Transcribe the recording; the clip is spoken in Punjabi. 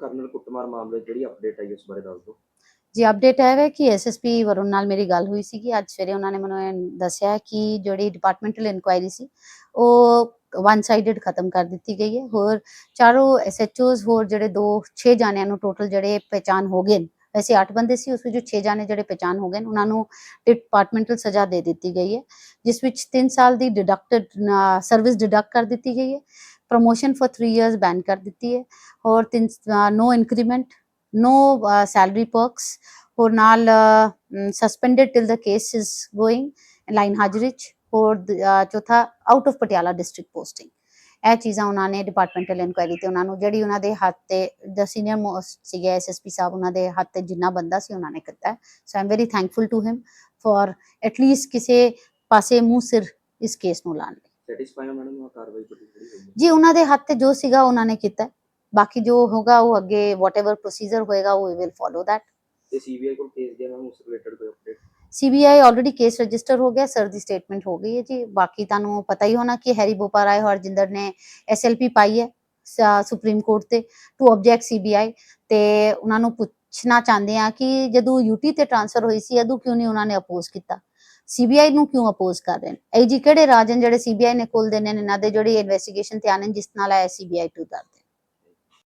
ਕਰਨਲ ਕੁੱਟਮਾਰ ਮਾਮਲੇ ਜਿਹੜੀ ਅਪਡੇਟ ਆਈ ਉਸ ਬਾਰੇ ਦੱਸ ਦਿਓ। ਜੀ ਅਪਡੇਟ ਹੈ ਕਿ ਐਸਐਸਪੀ ਵਰੁਣ ਨਾਲ ਮੇਰੀ ਗੱਲ ਹੋਈ ਸੀ ਕਿ ਅੱਜ ਸਵੇਰੇ ਉਹਨਾਂ ਨੇ ਮੈਨੂੰ ਦੱਸਿਆ ਕਿ ਜਿਹੜੀ ਡਿਪਾਰਟਮੈਂਟਲ ਇਨਕੁਆਇਰੀ ਸੀ, ਉਹ ਵਨ ਸਾਈਡਡ ਖਤਮ ਕਰ ਦਿੱਤੀ ਗਈ ਹੈ। ਹੋਰ ਚਾਰੋਂ ਐਸਐਚਓਜ਼ ਹੋਰ ਜਿਹੜੇ ਦੋ 6 ਜਾਣਿਆਂ ਨੂੰ ਟੋਟਲ ਜਿਹੜੇ ਪਹਿਚਾਨ ਹੋ ਗਏ ਨੇ ਵੈਸੇ 8 ਬੰਦੇ ਸੀ, ਉਸ ਵਿੱਚ 6 ਜਾਣੇ ਜਿਹੜੇ ਪਹਿਚਾਨ ਹੋ ਗਏ ਨੇ, ਉਹਨਾਂ ਨੂੰ ਡਿਪਾਰਟਮੈਂਟਲ ਸਜ਼ਾ ਦੇ ਦਿੱਤੀ ਗਈ ਹੈ, ਜਿਸ ਵਿੱਚ 3 ਸਾਲ ਦੀ ਡਿਡਕਟਡ ਸਰਵਿਸ ਡਿਡਕਟ ਕਰ ਦਿੱਤੀ ਗਈ ਹੈ ਪ੍ਰੋਮੋਸ਼ਨ ਫॉर 3 ਇਅਰਸ ਬੈਨ ਕਰ ਦਿੱਤੀ ਹੈ ਔਰ no increment no salary salary perks, ਹੋਰ ਨਾਲ suspended till the case is going line ਹਾਜ਼ਰੀ 'ਚ ਹੋਰ ਚੌਥਾ out of Patiala district posting ਇਹ ਚੀਜ਼ਾਂ ਉਹਨਾਂ ਨੇ ਡਿਪਾਰਟਮੈਂਟਲ ਇਨਕੁਆਇਰੀ ਤੇ ਉਹਨਾਂ ਨੂੰ ਜਿਹੜੀ ਉਹਨਾਂ ਦੇ ਹੱਥ ਤੇ ਦ ਸੀਨੀਅਰ ਮੋਸਟ ਸੀਗੇ ਐਸਐਸਪੀ ਸਾਹਿਬ ਉਹਨਾਂ ਦੇ ਹੱਥ ਤੇ ਜਿੰਨਾ ਬੰਦਾ ਸੀ ਉਹਨਾਂ ਨੇ ਕੀਤਾ। So am very thankful to him for at least ਕਿਸੇ ਪਾਸੇ ਮੂੰਹ ਸਿਰ ਇਸ ਕੇਸ ਨੂੰ ਲਾਣ ਲਈ। ਸੈਟੀਸਫਾਈ ਹੋ ਮੈਡਮ ਉਹ ਕਾਰਵਾਈ ਤੁਹਾਡੀ ਜਿਹੜੀ ਹੋਈ ਹੈ। ਜੀ ਉਹਨਾਂ ਦੇ ਹੱਥ ਤੇ ਜੋ ਸੀਗਾ ਉਹਨਾਂ ਨੇ ਕੀਤਾ। ਬਾਕੀ ਜੋ ਹੋਗਾ ਉਹ ਅੱਗੇ ਵਾਟਐਵਰ ਪ੍ਰੋਸੀਜਰ ਹੋਏਗਾ ਉਹ ਵਿਲ ਫੋਲੋ ਦੈਟ ਤੇ ਸੀਬੀਆਈ ਕੋਲ ਕੇਸ ਗਿਆ ਮੈਮ ਉਸ ਰਿਲੇਟਡ ਕੋਈ update CBI already case register ਹੋ ਗਿਆ ਸਰ ਦੀ ਸਟੇਟਮੈਂਟ ਹੋ ਗਈ ਹੈ ਜੀ। ਬਾਕੀ ਤੁਹਾਨੂੰ ਪਤਾ ਹੀ ਹੋਣਾ ਕਿ ਹੈਰੀ ਬੋਪਾ ਰਾਏ ਹਰਜਿੰਦਰ ਨੇ ਐਸਐਲਪੀ ਪਾਈ ਹੈ ਸੁਪਰੀਮ ਕੋਰਟ ਤੇ ਟੂ ਆਬਜੈਕਟ ਸੀਬੀਆਈ ਤੇ ਉਹਨਾਂ ਨੂੰ ਪੁੱਛਣਾ ਚਾਹੁੰਦੇ ਆ ਕਿ ਜਦੋਂ ਯੂਟੀ ਤੇ ਟ੍ਰਾਂਸਫਰ ਹੋਈ ਸੀ, ਉਦੋਂ ਕਿਉਂ ਨਹੀਂ ਉਹਨਾਂ ਨੇ ਅਪੋਜ਼ ਕੀਤਾ? ਸੀਬੀਆਈ ਨੂੰ ਕਿਉਂ ਅਪੋਜ਼ ਕਰ ਰਹੇ ਨੇ? ਇਹ ਜੀ ਕਿਹੜੇ ਰਾਜਨ ਜਿਹੜੇ ਸੀਬੀਆਈ ਨੇ ਕੋਲ ਦੇਣੇ ਨੇ, ਇਹਨਾਂ ਦੇ ਜਿਹੜੀ ਇਨਵੈਸਟੀਗੇਸ਼ਨ ਤੇ ਆਨੰਦ ਜਿਸ ਨਾਲ ਆਇਆ ਸੀਬੀਆਈ ਟੂ ਦਾ